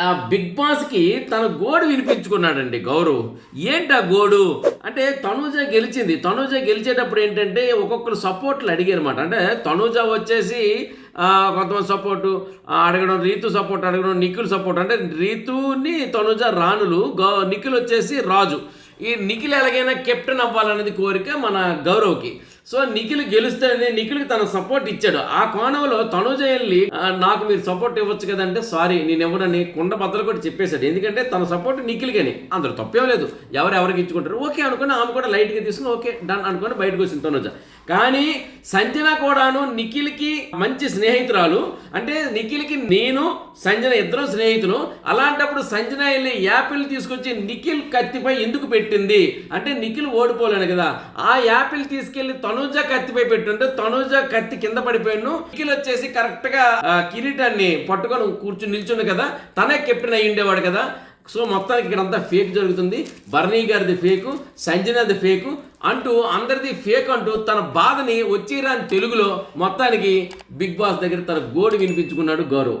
ఆ బిగ్ బాస్కి తన గోడు వినిపించుకున్నాడండి గౌరవ్. ఏంటి ఆ గోడు? అంటే తనూజ గెలిచింది. తనూజ గెలిచేటప్పుడు ఏంటంటే ఒక్కొక్కరు సపోర్ట్లు అడిగారనమాట అంటే తనూజ వచ్చేసి కొంతమంది సపోర్టు అడగడం రీతు సపోర్ట్ అడగడం నిఖిల్ సపోర్ట్. అంటే రీతుని తనుజ రాణులు గౌ నిఖిల్ వచ్చేసి రాజు. ఈ నిఖిల్ ఎలాగైనా కెప్టెన్ అవ్వాలనేది కోరిక మన గౌరవ్కి. సో నిఖిల్ గెలుస్తాడని నిఖిల్కి తన సపోర్ట్ ఇచ్చాడు. ఆ కోణంలో తనుజ వెళ్ళి నాకు మీరు సపోర్ట్ ఇవ్వచ్చు కదంటే సారీ నేను ఇవ్వనని కుండ బద్దలు కూడా చెప్పేశాడు. ఎందుకంటే తన సపోర్ట్ నిఖిల్కని. అందరు తప్పేం లేదు. ఎవరు ఎవరికి ఇచ్చుకుంటారు? ఓకే అనుకుని ఆమె కూడా లైట్గా తీసుకుని ఓకే డన్ అనుకుని బయటకు వచ్చింది తనుజ. కానీ సంజన కూడాను నిఖిల్కి మంచి స్నేహితురాలు. అంటే నిఖిల్కి నేను సంజన ఇద్దరు స్నేహితులు. అలాంటప్పుడు సంజన వెళ్ళి యాపిల్ తీసుకొచ్చి నిఖిల్ కత్తిపై ఎందుకు పెట్టింది? అంటే నిఖిల్ ఓడిపోలేను కదా. ఆ యాపిల్ తీసుకెళ్ళి తను తనుజ కత్తిపై పెట్టుంటే తనుజ కత్తి కింద పడిపోయాను నిఖిల్ వచ్చేసి కరెక్ట్గా కిరీటాన్ని పట్టుకొని కూర్చుని నిల్చుండు కదా. తనే కెప్టెన్ అయ్యి ఉండేవాడు కదా. సో మొత్తానికి ఇక్కడ అంతా ఫేక్ జరుగుతుంది. బర్నీ గారిది ఫేకు సంజనాది ఫేకు అంటూ అందరిది ఫేక్ అంటూ తన బాధని వచ్చిరాని తెలుగులో మొత్తానికి బిగ్ బాస్ దగ్గర తన గోడు వినిపించుకున్నాడు గౌరవ్.